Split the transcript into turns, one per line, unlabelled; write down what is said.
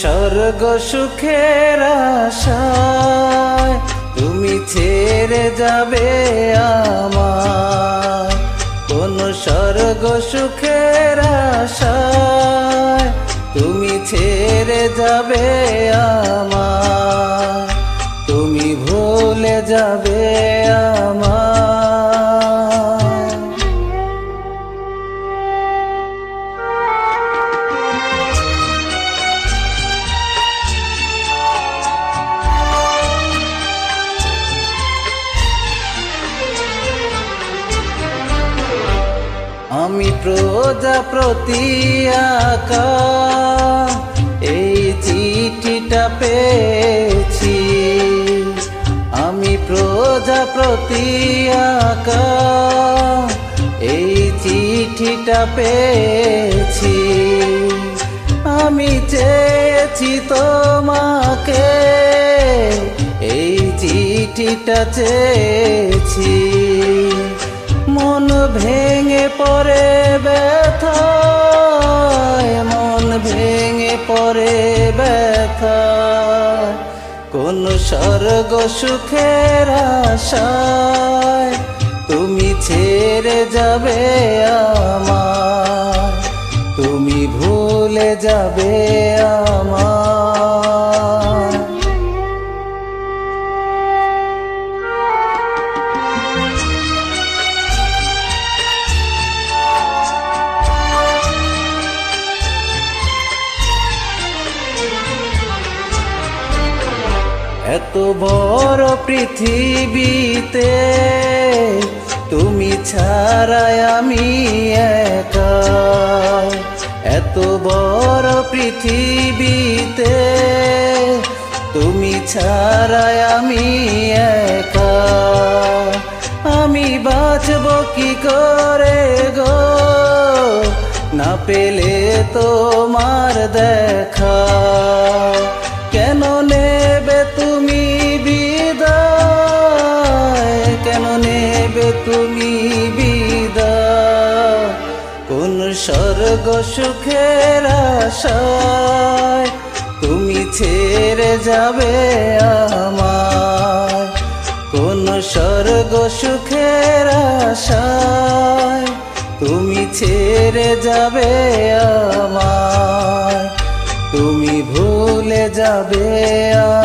স্বর্গ সুখের আশায়, তুমি ছেড়ে যাবে আমার। কোন স্বর্গ সুখের আশায়, তুমি ছেড়ে যাবে আমার। তুমি ভুলে যাবে আমি প্রজাপ্রতি আকা এই চিঠিটা পেয়েছি। আমি প্রজাপ্রতি আকা এই চিঠিটা পেয়েছি। আমি চেয়েছি তোমাকে। এই চিঠিটা চেয়েছি। ভেঙে ব্যথা। কোন স্বর্গ সুখের আশায় তুমি ছেড়ে যাবে আমার তুমি ভুলে যাবে আমার এত বড় পৃথিবীতে তুমি ছাড়াই আমি একা। এত বড় পৃথিবীতে তুমি ছাড়াই আমি একা। আমি বাঁচব কি করে গো? না পেলে তোমার দেখা। তুমি বিদা। কোন স্বর্গ সুখের আশায় তুমি ছেড়ে যাবে আমার কোন স্বর্গ সুখের আশায় তুমি ছেড়ে যাবে আমায়। তুমি ভুলে যাবে আমায়